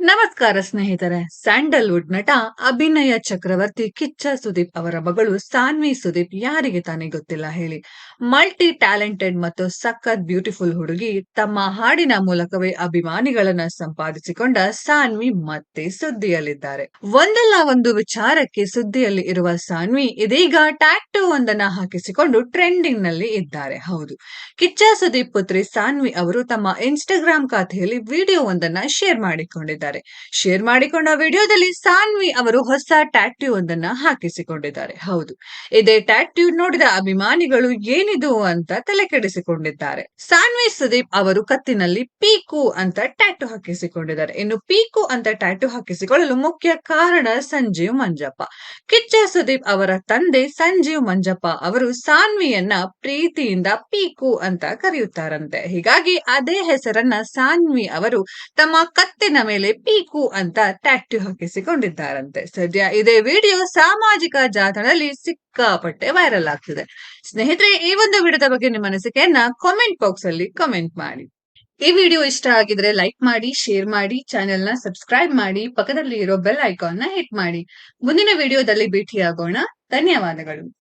ನಮಸ್ಕಾರ ಸ್ನೇಹಿತರೆ, ಸ್ಯಾಂಡಲ್ವುಡ್ ನಟ ಅಭಿನಯ ಚಕ್ರವರ್ತಿ ಕಿಚ್ಚ ಸುದೀಪ್ ಅವರ ಮಗಳು ಸಾನ್ವಿ ಸುದೀಪ್ ಯಾರಿಗೆ ತಾನೇ ಗೊತ್ತಿಲ್ಲ ಹೇಳಿ. ಮಲ್ಟಿ ಟ್ಯಾಲೆಂಟೆಡ್ ಮತ್ತು ಸಖತ್ ಬ್ಯೂಟಿಫುಲ್ ಹುಡುಗಿ ತಮ್ಮ ಹಾಡಿನ ಮೂಲಕವೇ ಅಭಿಮಾನಿಗಳನ್ನ ಸಂಪಾದಿಸಿಕೊಂಡ ಸಾನ್ವಿ ಮತ್ತೆ ಸುದ್ದಿಯಲ್ಲಿದ್ದಾರೆ. ಒಂದಲ್ಲ ಒಂದು ವಿಚಾರಕ್ಕೆ ಸುದ್ದಿಯಲ್ಲಿ ಇರುವ ಸಾನ್ವಿ ಇದೀಗ ಟ್ಯಾಕ್ಟೋ ಒಂದನ್ನ ಹಾಕಿಸಿಕೊಂಡು ಟ್ರೆಂಡಿಂಗ್ನಲ್ಲಿ ಇದ್ದಾರೆ. ಹೌದು, ಕಿಚ್ಚ ಸುದೀಪ್ ಪುತ್ರಿ ಸಾನ್ವಿ ಅವರು ತಮ್ಮ ಇನ್ಸ್ಟಾಗ್ರಾಮ್ ಖಾತೆಯಲ್ಲಿ ವಿಡಿಯೋ ಒಂದನ್ನ ಶೇರ್ ಮಾಡಿಕೊಂಡಿದ್ದಾರೆ. ಶೇರ್ ಮಾಡಿಕೊಂಡ ವಿಡಿಯೋದಲ್ಲಿ ಸಾನ್ವಿ ಅವರು ಹೊಸ ಟ್ಯಾಟ್ಯೂ ಒಂದನ್ನ ಹಾಕಿಸಿಕೊಂಡಿದ್ದಾರೆ. ಹೌದು, ಇದೇ ಟ್ಯಾಟ್ಯೂ ನೋಡಿದ ಅಭಿಮಾನಿಗಳು ಏನಿದು ಅಂತ ತಲೆ ಕೆಡಿಸಿಕೊಂಡಿದ್ದಾರೆ. ಸಾನ್ವಿ ಸುದೀಪ್ ಅವರು ಕತ್ತಿನಲ್ಲಿ ಪೀಕು ಅಂತ ಟ್ಯಾಟು ಹಾಕಿಸಿಕೊಂಡಿದ್ದಾರೆ. ಇನ್ನು ಪೀಕು ಅಂತ ಟ್ಯಾಟು ಹಾಕಿಸಿಕೊಳ್ಳಲು ಮುಖ್ಯ ಕಾರಣ ಸಂಜೀವ್ ಮಂಜಪ್ಪ. ಕಿಚ್ಚ ಸುದೀಪ್ ಅವರ ತಂದೆ ಸಂಜೀವ್ ಮಂಜಪ್ಪ ಅವರು ಸಾನ್ವಿಯನ್ನ ಪ್ರೀತಿಯಿಂದ ಪೀಕು ಅಂತ ಕರೆಯುತ್ತಾರಂತೆ. ಹೀಗಾಗಿ ಅದೇ ಹೆಸರನ್ನ ಸಾನ್ವಿ ಅವರು ತಮ್ಮ ಕತ್ತಿನ ಮೇಲೆ ಪೀಕು ಅಂತ ಟ್ಯಾಕ್ಟಿ ಹಾಕಿಸಿಕೊಂಡಿದ್ದಾರಂತೆ. ಸದ್ಯ ಇದೇ ವಿಡಿಯೋ ಸಾಮಾಜಿಕ ಜಾಲತಾಣದಲ್ಲಿ ಸಿಕ್ಕಾಪಟ್ಟೆ ವೈರಲ್ ಆಗ್ತಿದೆ. ಸ್ನೇಹಿತರೆ, ಈ ಒಂದು ವಿಡಿಯೋದ ಬಗ್ಗೆ ನಿಮ್ಮ ಅನಿಸಿಕೆಯನ್ನ ಕಾಮೆಂಟ್ ಬಾಕ್ಸ್ ಅಲ್ಲಿ ಕಾಮೆಂಟ್ ಮಾಡಿ. ಈ ವಿಡಿಯೋ ಇಷ್ಟ ಆಗಿದ್ರೆ ಲೈಕ್ ಮಾಡಿ ಶೇರ್ ಮಾಡಿ ಚಾನೆಲ್ನ ಸಬ್ಸ್ಕ್ರೈಬ್ ಮಾಡಿ ಪಕ್ಕದಲ್ಲಿ ಇರೋ ಬೆಲ್ ಐಕಾನ್ನ ಹಿಟ್ ಮಾಡಿ. ಮುಂದಿನ ವಿಡಿಯೋದಲ್ಲಿ ಭೇಟಿಯಾಗೋಣ. ಧನ್ಯವಾದಗಳು.